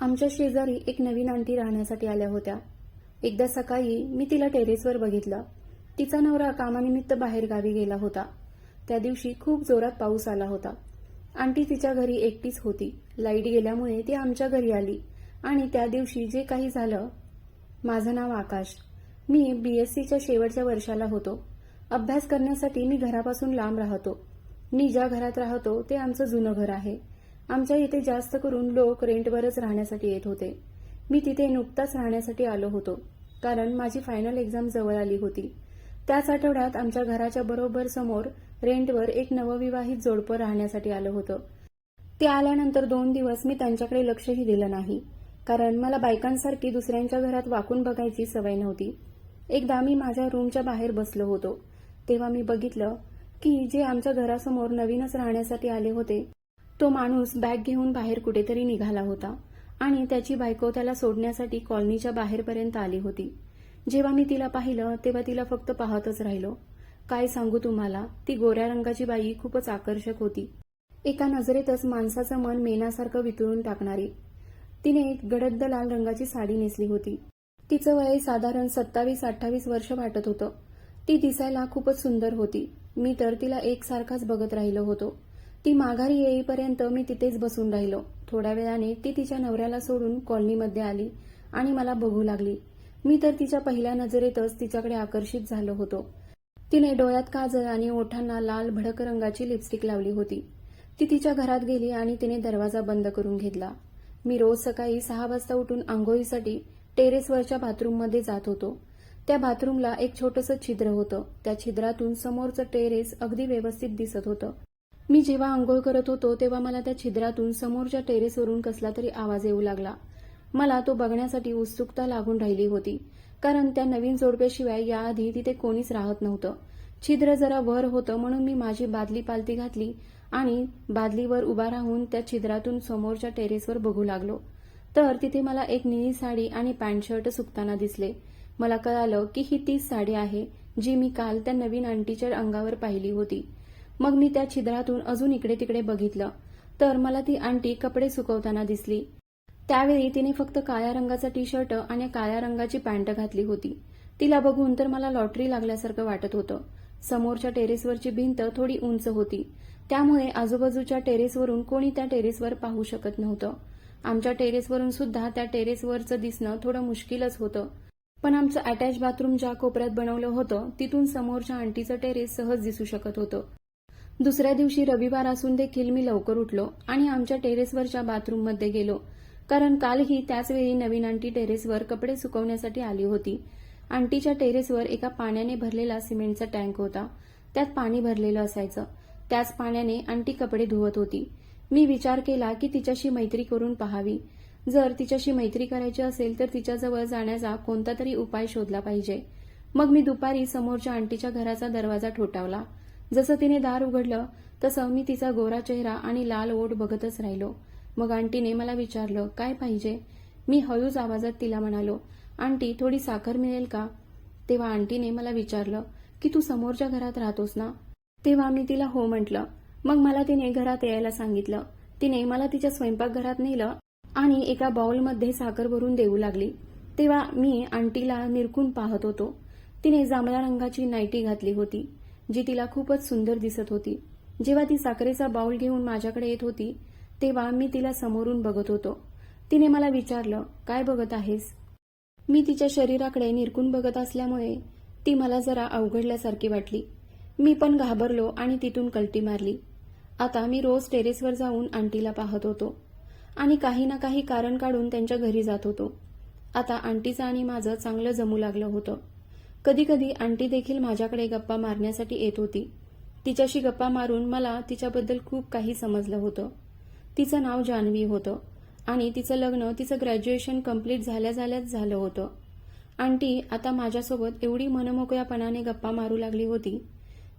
आमच्या शेजारी एक नवीन आंटी राहण्यासाठी आल्या होत्या. एकदा सकाळी मी तिला टेरेसवर बघितलं. तिचा नवरा कामानिमित्त बाहेर गावी गेला होता. त्या दिवशी खूप जोरात पाऊस आला होता. आंटी तिच्या घरी एकटीच होती. लाइट गेल्यामुळे ती आमच्या घरी आली आणि त्या दिवशी जे काही झालं माझं नाव आकाश. मी बीएससीच्या शेवटच्या वर्षाला होतो. अभ्यास करण्यासाठी मी घरापासून लांब राहतो. मी ज्या घरात राहतो ते आमचं जुनं घर आहे. आमच्या इथे जास्त करून लोक रेंटवरच राहण्यासाठी येत होते. मी तिथे नुकताच राहण्यासाठी आलो होतो कारण माझी फायनल एक्झाम जवळ आली होती. त्याच आठवड्यात आमच्या घराच्या बरोबर समोर रेंटवर एक नवविवाहित जोडपं राहण्यासाठी आलं होतं. ते आल्यानंतर दोन दिवस मी त्यांच्याकडे लक्षही दिलं नाही कारण मला बायकांसारखी दुसऱ्यांच्या घरात वाकून बघायची सवय नव्हती. एकदा मी माझ्या रूमच्या बाहेर बसलो होतो तेव्हा मी बघितलं की जे आमच्या घरासमोर नवीनच राहण्यासाठी आले होते तो माणूस बॅग घेऊन बाहेर कुठेतरी निघाला होता आणि त्याची बायको त्याला सोडण्यासाठी कॉलनीच्या बाहेरपर्यंत आली होती. जेव्हा मी तिला पाहिलं तेव्हा तिला फक्त पाहतच राहिलो. काय सांगू तुम्हाला ती गोऱ्या रंगाची बाई खूपच आकर्षक होती. एका नजरेतच माणसाचं मन मेनासारखं वितळून टाकणारी. तिने एक गडद लाल रंगाची साडी नेसली होती. तिचं वय साधारण सत्तावीस अठ्ठावीस वर्ष वाटत होतं. ती दिसायला खूपच सुंदर होती. मी तर तिला एकसारखाच बघत राहिलो होतो. ती माघारी येईपर्यंत मी तिथेच बसून राहिलो. थोड्या वेळाने ती तिच्या नवऱ्याला सोडून कॉलनीमध्ये आली आणि मला बघू लागली. मी तर तिच्या पहिल्या नजरेतच तिच्याकडे आकर्षित झालो होतो. तिने डोळ्यात काजळ आणि ओठांना लाल भडक रंगाची लिपस्टिक लावली होती. ती तिच्या घरात गेली आणि तिने दरवाजा बंद करून घेतला. मी रोज सकाळी सहा वाजता उठून आंघोळीसाठी टेरेसवरच्या बाथरूममध्ये जात होतो. त्या बाथरूमला एक छोटंसं छिद्र होतं. त्या छिद्रातून समोरचं टेरेस अगदी व्यवस्थित दिसत होतं. मी जेव्हा आंघोळ करत होतो तेव्हा मला त्या छिद्रातून समोरच्या टेरेसवरून कसला तरी आवाज येऊ लागला. मला तो बघण्यासाठी उत्सुकता लागून राहिली होती कारण त्या नवीन जोडप्याशिवाय याआधी तिथे कोणीच राहत नव्हतं. छिद्र जरा वर होतं म्हणून मी माझी बादली पालती घातली आणि बादलीवर उभा राहून त्या छिद्रातून समोरच्या टेरेसवर बघू लागलो. तर तिथे मला एक निळी साडी आणि पॅन्ट शर्ट सुकताना दिसले. मला कळालं की ही तीच साडी आहे जी मी काल त्या नवीन आंटीच्या अंगावर पाहिली होती. मग मी त्या छिद्रातून अजून इकडे तिकडे बघितलं. तर मला ती आंटी कपडे सुकवताना दिसली. त्यावेळी तिने फक्त काळ्या रंगाचा टी शर्ट आणि काळ्या रंगाची पॅन्ट घातली होती. तिला बघून तर मला लॉटरी लागल्यासारखं वाटत होतं. समोरच्या टेरेसवरची भिंत थोडी उंच होती. त्यामुळे आजूबाजूच्या टेरेसवरून कोणी त्या टेरेसवर पाहू शकत नव्हतं. आमच्या टेरेसवरून सुद्धा त्या टेरेसवरचं दिसणं थोडं मुश्किलच होतं. पण आमचं अटॅच बाथरूम ज्या कोपऱ्यात बनवलं होतं तिथून समोरच्या आंटीचं टेरेस सहज दिसू शकत होतं. दुसऱ्या दिवशी रविवार असून देखील मी लवकर उठलो आणि आमच्या टेरेसवरच्या बाथरूममध्ये गेलो. कारण कालही त्याचवेळी नवीन आंटी टेरेसवर कपडे सुकवण्यासाठी आली होती. आंटीच्या टेरेसवर एका पाण्याने भरलेला सिमेंटचा टँक होता. त्यात पाणी भरलेलं असायचं. त्याच पाण्याने आंटी कपडे धुवत होती. मी विचार केला की तिच्याशी मैत्री करून पहावी. जर तिच्याशी मैत्री करायची असेल तर तिच्याजवळ जाण्याचा कोणता तरी उपाय शोधला पाहिजे. मग मी दुपारी समोरच्या आंटीच्या घराचा दरवाजा ठोठावला. जसं तिने दार उघडलं तसं मी तिचा गोरा चेहरा आणि लाल ओठ बघतच राहिलो. मग आंटीने मला विचारलं काय पाहिजे? मी हळूच आवाजात तिला म्हणालो आंटी थोडी साखर मिळेल का? तेव्हा आंटीने मला विचारलं की तू समोरच्या घरात राहतोस ना? तेव्हा मी तिला हो म्हटलं. मग मला तिने घरात यायला सांगितलं. तिने मला तिच्या स्वयंपाकघरात नेलं आणि एका बाउलमध्ये साखर भरून देऊ लागली. तेव्हा मी आंटीला निरकून पाहत होतो. तिने जांभळ्या रंगाची नाईटी घातली होती. जी तिला खूपच सुंदर दिसत होती. जेव्हा ती साखरेचा बाऊल घेऊन माझ्याकडे येत होती तेव्हा मी तिला समोरून बघत होतो. तिने मला विचारलं काय बघत आहेस? मी तिच्या शरीराकडे निरकून बघत असल्यामुळे ती मला जरा अवघडल्यासारखी वाटली. मी पण घाबरलो आणि तिथून कलटी मारली. आता मी रोज टेरेसवर जाऊन आंटीला पाहत होतो आणि काही ना काही कारण काढून त्यांच्या घरी जात होतो. आता आंटीचं आणि माझं चांगलं जमू लागलं होतं. कधी कधी आंटी देखील माझ्याकडे गप्पा मारण्यासाठी येत होती. तिच्याशी गप्पा मारून मला तिच्याबद्दल खूप काही समजलं होतं. तिचं नाव जान्हवी होतं आणि तिचं लग्न तिचं ग्रॅज्युएशन कंप्लीट झाल्या झाल्याच झालं होतं. आंटी आता माझ्यासोबत एवढी मनमोकळ्यापणाने गप्पा मारू लागली होती.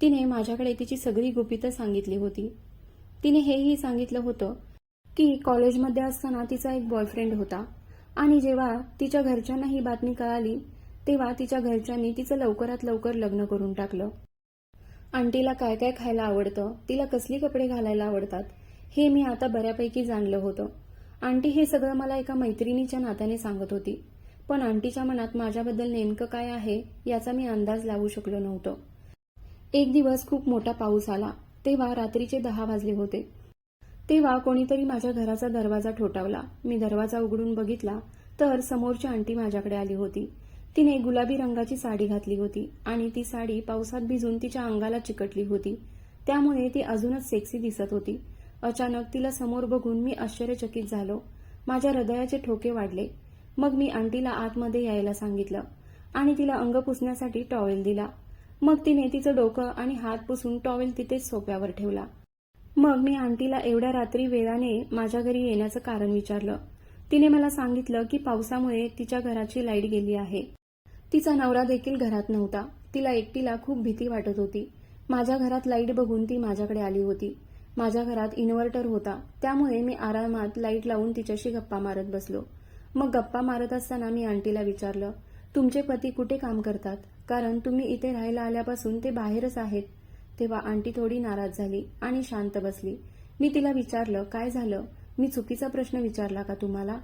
तिने माझ्याकडे तिची सगळी गुपितं सांगितली होती. तिने हेही सांगितलं होतं की कॉलेजमध्ये असताना तिचा एक बॉयफ्रेंड होता आणि जेव्हा तिच्या घरच्यांना ही बातमी कळाली तेव्हा तिच्या घरच्यांनी तिचं लवकरात लवकर लग्न करून टाकलं. आंटीला काय काय खायला आवडतं तिला कसली कपडे घालायला आवडतात हे मी आता बऱ्यापैकी जाणलं होतं. आंटी हे सगळं मला एका मैत्रिणीच्या नात्याने सांगत होती. पण आंटीच्या मनात माझ्याबद्दल नेमकं काय आहे याचा मी अंदाज लावू शकलो नव्हतो. एक दिवस खूप मोठा पाऊस आला तेव्हा रात्रीचे दहा वाजले होते. तेव्हा कोणीतरी माझ्या घराचा दरवाजा ठोठावला. मी दरवाजा उघडून बघितला तर समोरची आंटी माझ्याकडे आली होती. तिने गुलाबी रंगाची साडी घातली होती आणि ती साडी पावसात भिजून तिच्या अंगाला चिकटली होती. त्यामुळे ती अजूनच सेक्सी दिसत होती. अचानक तिला समोर बघून मी आश्चर्यचकित झालो. माझ्या हृदयाचे ठोके वाढले. मग मी आंटीला आतमध्ये यायला सांगितलं आणि तिला अंग पुसण्यासाठी टॉवेल दिला. मग तिने तिचं डोकं आणि हात पुसून टॉवेल तिथेच सोप्यावर ठेवला. मग मी आंटीला एवढ्या रात्री वेळाने माझ्या घरी येण्याचं कारण विचारलं. तिने मला सांगितलं की पावसामुळे तिच्या घराची लाइट गेली आहे. तिचा नवरा देखील घरात नव्हता. तिला एकटीला खूप भीती वाटत होती. माझ्या घरात लाइट बघून ती माझ्याकडे आली होती. माझ्या घरात इन्व्हर्टर होता. त्यामुळे मी आरामात लाइट लावून तिच्याशी गप्पा मारत बसलो. मग गप्पा मारत असताना मी आंटीला विचारलं तुमचे पती कुठे काम करतात? कारण तुम्ही इथे राहायला आल्यापासून ते बाहेरच आहेत. तेव्हा आंटी थोडी नाराज झाली आणि शांत बसली. मी तिला विचारलं काय झालं? मी चुकीचा प्रश्न विचारला का तुम्हाला?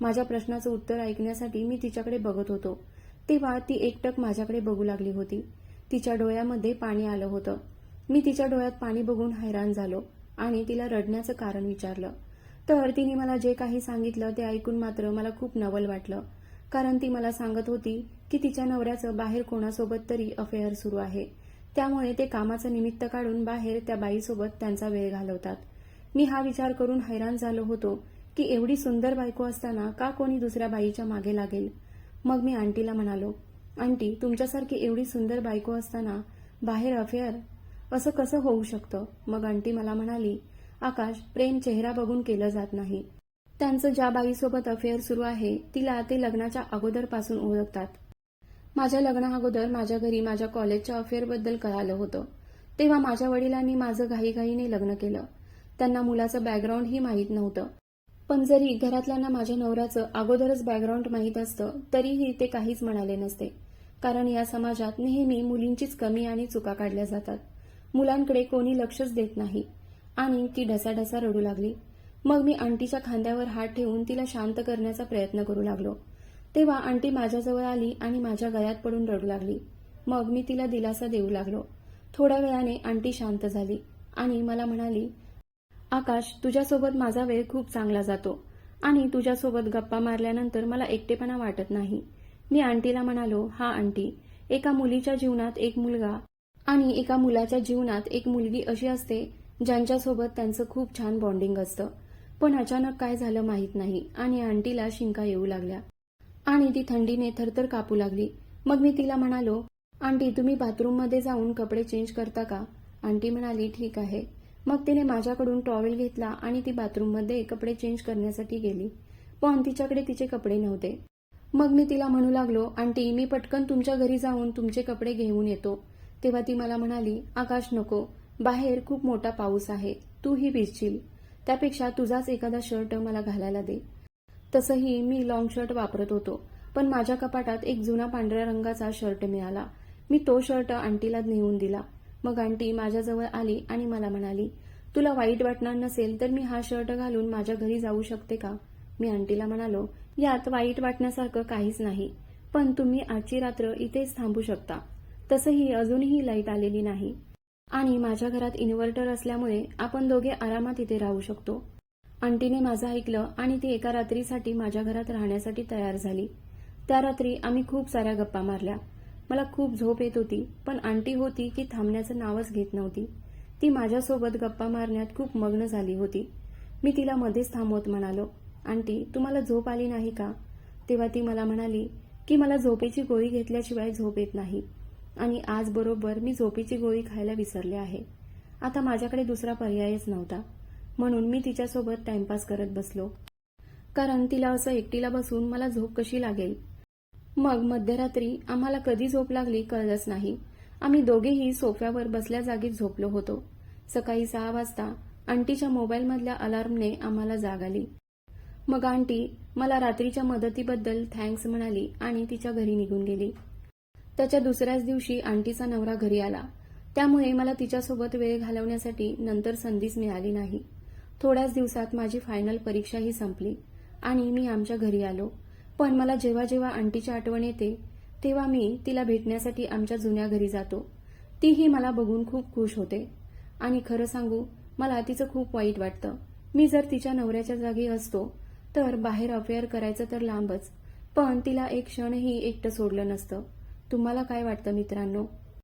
माझ्या प्रश्नाचं उत्तर ऐकण्यासाठी मी तिच्याकडे बघत होतो. तेव्हा ती एकटक माझ्याकडे बघू लागली होती. तिच्या डोळ्यामध्ये पाणी आलं होतं. मी तिच्या डोळ्यात पाणी बघून हैराण झालो आणि तिला रडण्याचं कारण विचारलं. तर तिने मला जे काही सांगितलं ते ऐकून मात्र मला खूप नवल वाटलं. कारण ती मला सांगत होती की तिच्या नवऱ्याचं बाहेर कोणासोबत तरी अफेअर सुरू आहे. त्यामुळे ते कामाचं निमित्त काढून बाहेर त्या बाईसोबत त्यांचा वेळ घालवतात. मी हा विचार करून हैराण झालो होतो की एवढी सुंदर बायको असताना का कोणी दुसऱ्या बाईच्या मागे लागेल? मग मी आंटीला म्हणालो आंटी तुमच्यासारखी एवढी सुंदर बायको असताना बाहेर अफेअर असं कसं होऊ शकतं? मग आंटी मला म्हणाली आकाश प्रेम चेहरा बघून केलं जात नाही. त्यांचं ज्या बाईसोबत अफेअर सुरू आहे तिला ते लग्नाच्या अगोदरपासून ओळखतात. माझ्या लग्ना अगोदर माझ्या घरी माझ्या कॉलेजच्या अफेअरबद्दल कळालं होतं. तेव्हा माझ्या वडिलांनी माझं घाईघाईने लग्न केलं. त्यांना मुलाचं बॅकग्राऊंडही माहीत नव्हतं. पण जरी घरातल्यांना माझ्या नवऱ्याचं अगोदरच बॅकग्राऊंड माहीत असतं तरीही ते काहीच म्हणाले नसते. कारण या समाजात नेहमी मुलींचीच कमी आणि चुका काढल्या जातात. मुलांकडे कोणी लक्षच देत नाही. आणि ती ढसाढसा रडू लागली. मग मी आंटीच्या खांद्यावर हात ठेवून तिला शांत करण्याचा प्रयत्न करू लागलो. तेव्हा आंटी माझ्याजवळ आली आणि माझ्या गळ्यात पडून रडू लागली. मग मी तिला दिलासा देऊ लागलो. थोड्या वेळाने आंटी शांत झाली आणि मला म्हणाली आकाश तुझ्यासोबत माझा वेळ खूप चांगला जातो. आणि तुझ्यासोबत गप्पा मारल्यानंतर मला एकटेपणा वाटत नाही. मी आंटीला म्हणालो हा आंटी. एका मुलीच्या जीवनात एक मुलगा आणि एका मुलाच्या जीवनात एक मुलगी अशी असते ज्यांच्यासोबत त्यांचं खूप छान बॉन्डिंग असतं. पण अचानक काय झालं माहीत नाही आणि आंटीला शिंका येऊ लागल्या. आणि ती थंडीने थरथर कापू लागली. मग मी तिला म्हणालो आंटी तुम्ही बाथरूममध्ये जाऊन कपडे चेंज करता का? आंटी म्हणाली ठीक आहे. मग तिने माझ्याकडून टॉवेल घेतला आणि ती बाथरूममध्ये कपडे चेंज करण्यासाठी गेली. पण तिच्याकडे तिचे कपडे नव्हते. मग मी तिला म्हणू लागलो आंटी मी पटकन तुमच्या घरी जाऊन तुमचे कपडे घेऊन येतो. तेव्हा ती मला म्हणाली आकाश नको. बाहेर खूप मोठा पाऊस आहे. तूही भिजशील. त्यापेक्षा तुझाच एखादा शर्ट मला घालायला दे. तसंही मी लॉंग शर्ट वापरत होतो पण माझ्या कपाटात एक जुना पांढऱ्या रंगाचा शर्ट मिळाला. मी तो शर्ट आंटीला नेऊन दिला. मग आंटी माझ्याजवळ आली आणि मला म्हणाली तुला वाईट वाटणार नसेल तर मी हा शर्ट घालून माझ्या घरी जाऊ शकते का? मी आंटीला म्हणालो यात वाईट वाटण्यासारखं काहीच नाही पण तुम्ही आजची रात्र इथेच थांबू शकता. तसंही अजूनही लाइट आलेली नाही आणि माझ्या घरात इन्व्हर्टर असल्यामुळे आपण दोघे आरामात इथे राहू शकतो. आंटीने माझं ऐकलं आणि ती एका रात्रीसाठी माझ्या घरात राहण्यासाठी तयार झाली. त्या रात्री आम्ही खूप साऱ्या गप्पा मारल्या. मला खूप झोप येत होती पण आंटी होती की थांबण्याचं नावच घेत नव्हती. ती माझ्यासोबत गप्पा मारण्यात खूप मग्न झाली होती. मी तिला मध्येच थांबवत म्हणालो आंटी तुम्हाला झोप आली नाही का? तेव्हा ती मला म्हणाली की मला झोपेची गोळी घेतल्याशिवाय झोप येत नाही. आणि आज बरोबर मी झोपेची गोळी खायला विसरले आहे. आता माझ्याकडे दुसरा पर्यायच नव्हता. म्हणून मी तिच्यासोबत टाइमपास करत बसलो. कारण तिला असं एकटीला बसून मला झोप कशी लागेल? मग मध्यरात्री आम्हाला कधी झोप लागली कळलंच नाही. आम्ही दोघेही सोफ्यावर बसल्या जागीच झोपलो होतो. सकाळी सहा वाजता आंटीच्या मोबाईलमधल्या अलार्मने आम्हाला जाग आली. मग आंटी मला रात्रीच्या मदतीबद्दल थँक्स म्हणाली आणि तिच्या घरी निघून गेली. त्याच्या दुसऱ्याच दिवशी आंटीचा नवरा घरी आला. त्यामुळे मला तिच्यासोबत वेळ घालवण्यासाठी नंतर संधीच मिळाली नाही. थोड्याच दिवसात माझी फायनल परीक्षाही संपली आणि मी आमच्या घरी आलो. पण मला जेव्हा जेव्हा आंटीची आठवण येते तेव्हा मी तिला भेटण्यासाठी आमच्या जुन्या घरी जातो. तीही मला बघून खूप खुश होते. आणि खरं सांगू मला तिचं खूप वाईट वाटतं. मी जर तिच्या नवऱ्याच्या जागी असतो तर बाहेर अफेअर करायचं तर लांबच. पण तिला एक क्षणही एकटं सोडलं नसतं. तुम्हाला काय वाटतं मित्रांनो?